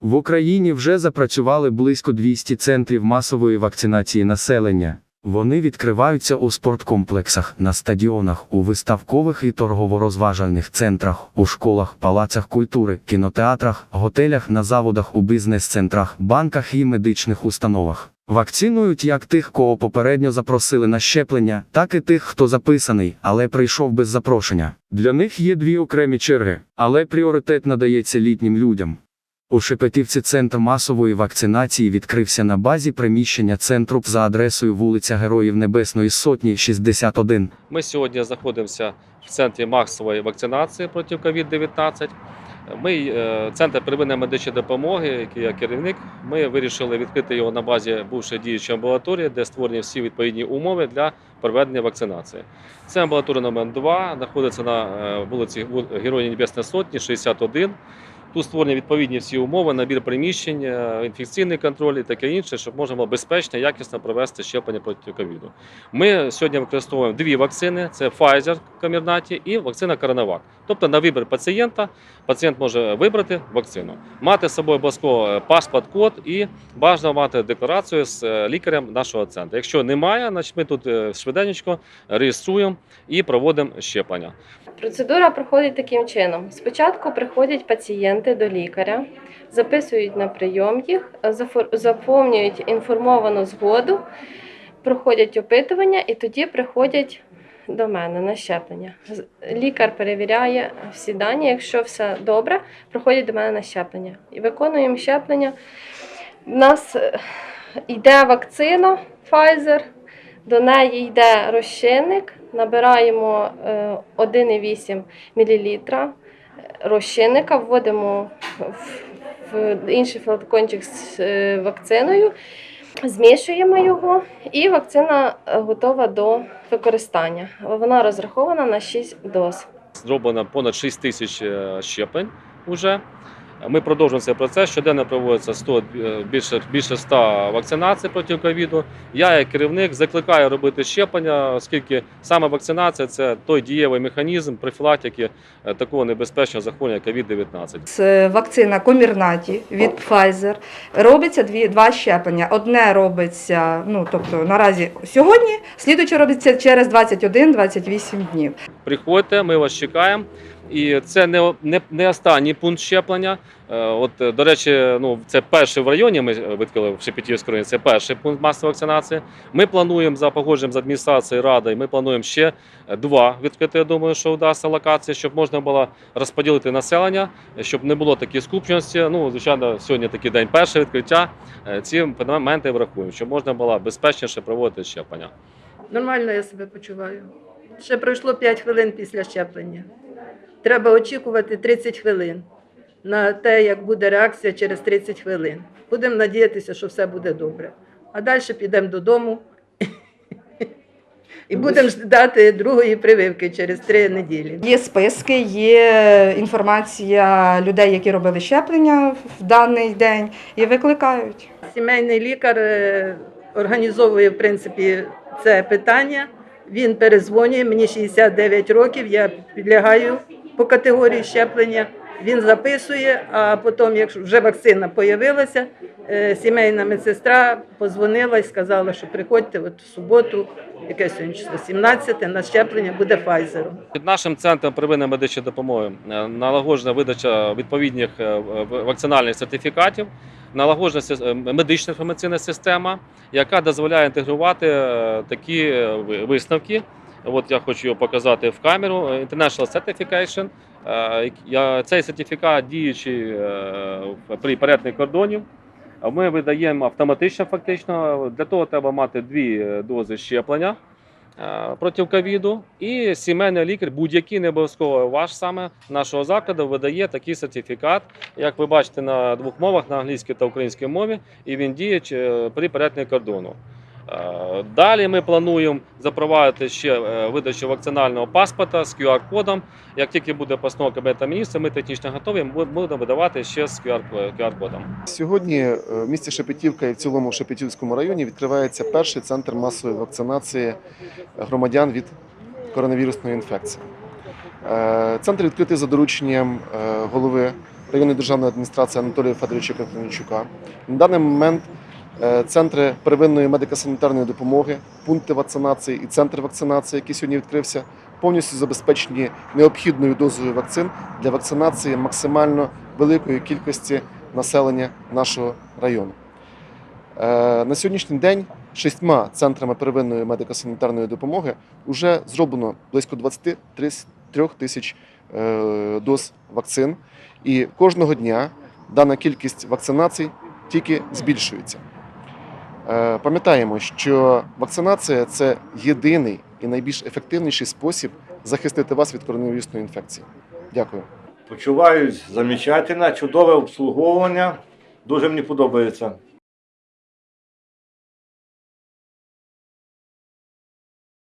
В Україні вже запрацювали близько 200 центрів масової вакцинації населення. Вони відкриваються у спорткомплексах, на стадіонах, у виставкових і торгово-розважальних центрах, у школах, палацах культури, кінотеатрах, готелях, на заводах, у бізнес-центрах, банках і медичних установах. Вакцинують як тих, кого попередньо запросили на щеплення, так і тих, хто записаний, але прийшов без запрошення. Для них є дві окремі черги, але пріоритет надається літнім людям. У Шепетівці центр масової вакцинації відкрився на базі приміщення центру за адресою вулиця Героїв Небесної Сотні, 61. Ми сьогодні знаходимося в центрі масової вакцинації проти COVID-19. Ми, е, центр первинної медичної допомоги, який я керівник, ми вирішили відкрити його на базі бувшої діючої амбулаторії, де створені всі відповідні умови для проведення вакцинації. Це амбулаторія номер 2 знаходиться на е, вулиці Героїв Небесної Сотні, 61. Тут створені відповідні всі умови, набір приміщень, е, інфекційний контроль і таке інше, щоб було безпечно, якісно провести щеплення проти ковіду. Ми сьогодні використовуємо дві вакцини: це Pfizer Comirnaty і вакцина Coronavac. Тобто на вибір пацієнта пацієнт може вибрати вакцину, мати з собою обов'язково е, паспорт, код і бажано мати декларацію з е, лікарем нашого центру. Якщо немає, значить ми тут швиденько реєструємо і проводимо щеплення. Процедура проходить таким чином: спочатку приходять пацієнти до лікаря, записують на прийом їх, заповнюють інформовану згоду, проходять опитування і тоді приходять до мене на щеплення. Лікар перевіряє всі дані. Якщо все добре, приходять до мене на щеплення. І виконуємо щеплення. У нас е, йде вакцина Pfizer, до неї йде розчинник, набираємо е, 1,8 мл розчинника, вводимо в, інший флакончик з е, вакциною, змішуємо його, і вакцина готова до використання. Вона розрахована на 6 доз. Зроблено понад 6 тисяч е, щеплень уже. Ми продовжуємо цей процес. Щоденно проводиться 100, е, більше, більше 100 вакцинацій проти ковіду. Я, як керівник, закликаю робити щеплення, оскільки саме вакцинація це той дієвий механізм профілактики е, такого небезпечного захворювання COVID-19. Це вакцина Комірнаті від Pfizer. Робиться дві, два щеплення. Одне робиться, ну тобто наразі сьогодні, слідуюче робиться через 21-28 днів. Приходьте, ми вас чекаємо. І це не, не, не останній пункт щеплення. Е, От, е, до речі, ну, це перший в районі, ми відкрили в Шепетівському районі, це перший пункт масової вакцинації. Ми плануємо за погодженням з адміністрацією Ради, ми плануємо ще е, два відкрити, я думаю, що вдасться локації, щоб можна було розподілити населення, щоб не було такої скупченості. Ну, звичайно, сьогодні такий день перше відкриття. Ці моменти врахуємо, щоб можна було безпечніше проводити щеплення. Нормально я себе почуваю. Ще пройшло 5 хвилин після щеплення. Треба очікувати 30 хвилин на те, як буде реакція через 30 хвилин. Будемо надіятися, що все буде добре. А далі підемо додому і будемо ждати другої прививки через 3 неділі. Є списки, є інформація людей, які робили щеплення в даний день, і викликають. Сімейний лікар е, організовує в принципі це питання. Він перезвонює. Мені 69 років. Я підлягаю по категорії щеплення. Він записує, а потім, якщо вже вакцина з'явилася, сімейна медсестра позвонила і сказала, що приходьте от в суботу, яке сьогодні число 17, на щеплення буде Pfizer. Під нашим центром первинної медичної допомоги е, налагоджена видача відповідних е, вакцинальних сертифікатів, налагоджена е, медична інформаційна система, яка дозволяє інтегрувати е, такі е, висновки. От я хочу його показати в камеру. Е, International Certification. Е, Цей сертифікат діючий е, при перетині кордонів. Ми видаємо автоматично, фактично. Для того треба мати дві дози щеплення проти ковіду. І сімейний лікар, будь-який не обов'язково ваш саме нашого закладу, видає такий сертифікат, як ви бачите на двох мовах на англійській та українській мові, і він діє при перетині кордону. Е, Далі ми плануємо запровадити ще е, видачу вакцинального паспорта з QR-кодом. Як тільки буде постанова Кабінету міністрів, ми технічно готові, ми будемо видавати ще з QR-кодом. Сьогодні е, в місті Шепетівка і в цілому Шепетівському районі відкривається перший центр масової вакцинації громадян від коронавірусної інфекції. Центр відкритий за дорученням голови районної державної адміністрації Анатолія Федоровича Катеринчука. На даний момент центри первинної медико-санітарної допомоги, пункти вакцинації і центр вакцинації, який сьогодні відкрився, повністю забезпечені необхідною дозою вакцин для вакцинації максимально великої кількості населення нашого району. Е, На сьогоднішній день шістьма центрами первинної медико-санітарної допомоги вже зроблено близько 23 тисяч е, доз вакцин, і кожного дня дана кількість вакцинацій тільки збільшується. Е, Пам'ятаємо, що вакцинація це єдиний і найбільш ефективніший спосіб захистити вас від коронавірусної інфекції. Дякую. Почуваюсь замечательно, чудове обслуговування. Дуже мені подобається.